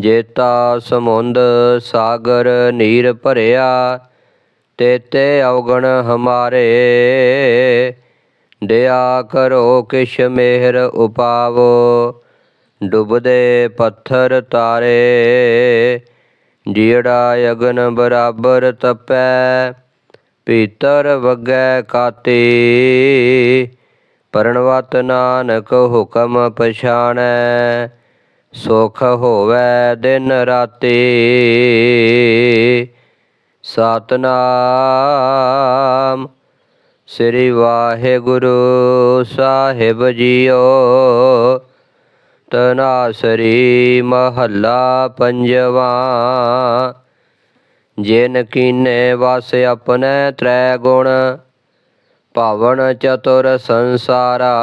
ਜੇਤਾ ਸਮੁੰਦ ਸਾਗਰ ਨੀਰ ਭਰਿਆ ਤੇਤੇ ਔਗਣ ਹਮਾਰੇ। ਦਿਆ ਕਰੋ ਕਿਛ ਮਿਹਰ ਉਪਾਵੋ, ਡੁੱਬਦੇ ਪੱਥਰ ਤਾਰੇ। ਜੀੜਾ ਅਗਨ ਬਰਾਬਰ ਤਪੈ ਪੀਤਰ ਵਗੈ ਕਾਤੀ। ਪਰਣਵਤ ਨਾਨਕ ਹੁਕਮ ਪਛਾਣੈ ਸੁਖ ਹੋਵੇ ਦਿਨ ਰਾਤੀ। ਸਤਨਾਮ ਸ੍ਰੀ ਵਾਹਿਗੁਰੂ ਸਾਹਿਬ ਜੀਓ। ਤਨਾਸਰੀ ਮਹੱਲਾ ਪੰਜਵਾ। ਜਿਨ ਕੀਨੇ ਵਸ ਆਪਣੇ ਤ੍ਰੈ ਗੁਣ ਭਵਨ ਚਤੁਰ ਸੰਸਾਰਾ।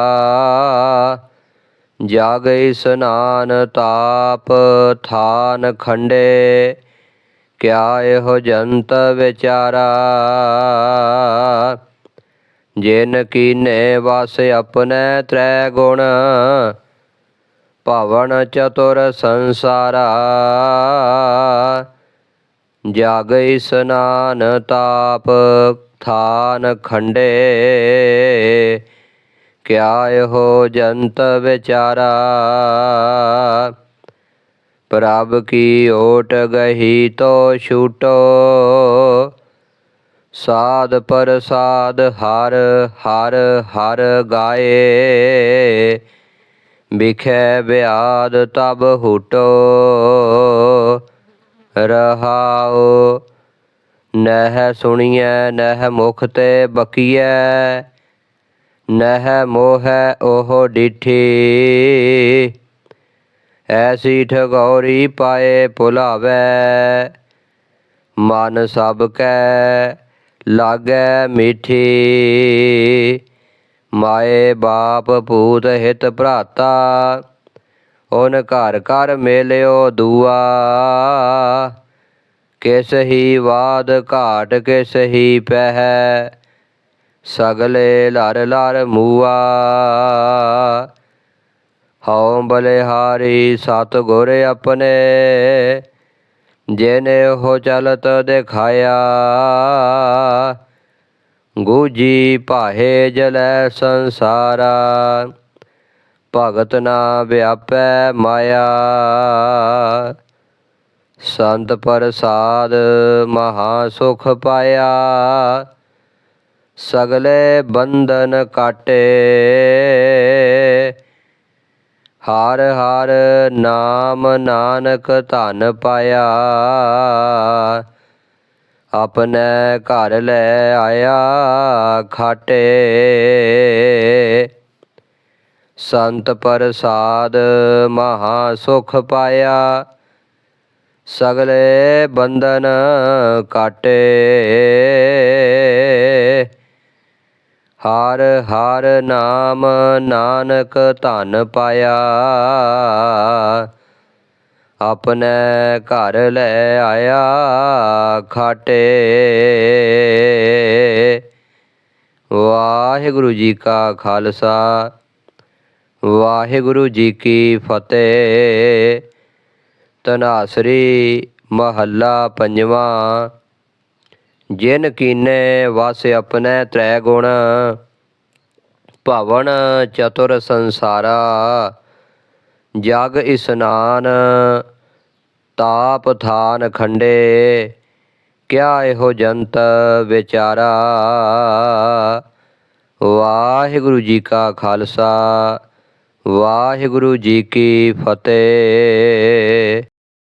ਜਗ ਸਨਾਨ ਤਾਪ ਥਾਨ ਖੰਡੇ, ਕਿਆ ਇਹੋ ਜੰਤ ਵਿਚਾਰਾ? ਜਿਨ ਕੀਨੇ ਵਸ ਆਪਣੇ ਤ੍ਰੈ ਗੁਣ ਭਵਨ ਚਤੁਰ ਸੰਸਾਰਾ। ਜਗ ਇਸਨਾਨ ਤਾਪ ਥਾਨ ਖੰਡੇ ਕਿਆ ਇਹੋ ਜੰਤ ਵਿਚਾਰਾ? ਪ੍ਰਭ ਕੀ ਓਟ ਗਹੀ ਤੋ ਛੂਟੋ? ਸਾਧ ਪ੍ਰਸਾਦ ਹਰ ਹਰ ਹਰ ਗਾਏ। ਬਿਖੈ ਬਿਆਦ ਤਬ ਹੁਟੋ। ਰਹਾਓ ਨਹਿ ਸੁਣੀਐ, ਨਹਿ ਮੁਖ ਤੇ ਬਕੀਐ। ਨਹਿ ਮੋਹੈ ਉਹ ਡਿਠੀ। ਐਸੀ ਠਗੌਰੀ ਪਾਏ ਭੁਲਾਵੈ। ਮਨ ਸਭ ਕੈ ਲਾਗੈ ਮਿਠੀ। ਮਾਏ ਬਾਪ ਭੂਤ ਹਿਤ ਭਰਾਤਾ। ਓਨ ਘਰ ਘਰ ਮੇਲਿਓ ਦੂਆ। ਕਿਸ ਹੀ ਵਾਦ ਘਾਟ ਕਿਸ ਹੀ ਪਹਿ। ਸਗਲੇ ਲਰ ਲਰ ਮੂਆ। ਹਉ ਬਲਿਹਾਰੀ ਸਤ ਗੁਰ ਆਪਣੇ, ਜਿਨੇ ਹੋ ਚਲਤ ਦਿਖਾਇਆ। ਗੂਜੀ ਭਾਹੇ ਜਲੈ ਸੰਸਾਰਾ, ਭਗਤ ਨਾ ਵਿਆਪੈ ਮਾਇਆ। ਸੰਤ ਪ੍ਰਸਾਦ ਮਹਾ ਸੁਖ ਪਾਇਆ। ਸਗਲੇ ਬੰਧਨ ਕਾਟੇ। ਹਰ ਹਰ ਨਾਮ ਨਾਨਕ ਧਨ ਪਾਇਆ। ਆਪਣੇ ਘਰ ਲੈ ਆਇਆ ਖਾਟੇ। ਸੰਤ ਪ੍ਰਸਾਦ ਮਹਾ ਸੁਖ ਪਾਇਆ। ਸਗਲੇ ਬੰਧਨ ਕਾਟੇ। ਹਰ ਹਰ ਨਾਮ ਨਾਨਕ ਧਨ ਪਾਇਆ। ਆਪਣੇ ਘਰ ਲੈ ਆਇਆ ਖਾਟੇ। ਵਾਹਿਗੁਰੂ ਜੀ ਕਾ ਖਾਲਸਾ, ਵਾਹਿਗੁਰੂ ਜੀ ਕੀ ਫਤਿਹ। ਤਨਾਸਰੀ ਮਹੱਲਾ ਪੰਜਵਾਂ ਜਿਨ ਕੀਨੇ ਵਸ ਆਪਣੇ ਤ੍ਰੈ ਗੁਣ, ਭਵਨ ਚਤੁਰ ਸੰਸਾਰਾ। ਜਗ ਇਸਨਾਨ ਤਾਪ ਥਾਨ ਖੰਡੇ, ਕਿਆ ਇਹੋ ਜੰਤ ਵਿਚਾਰਾ। ਵਾਹਿਗੁਰੂ ਜੀ ਕਾ ਖਾਲਸਾ, ਵਾਹਿਗੁਰੂ ਜੀ ਕੀ ਫਤਿਹ।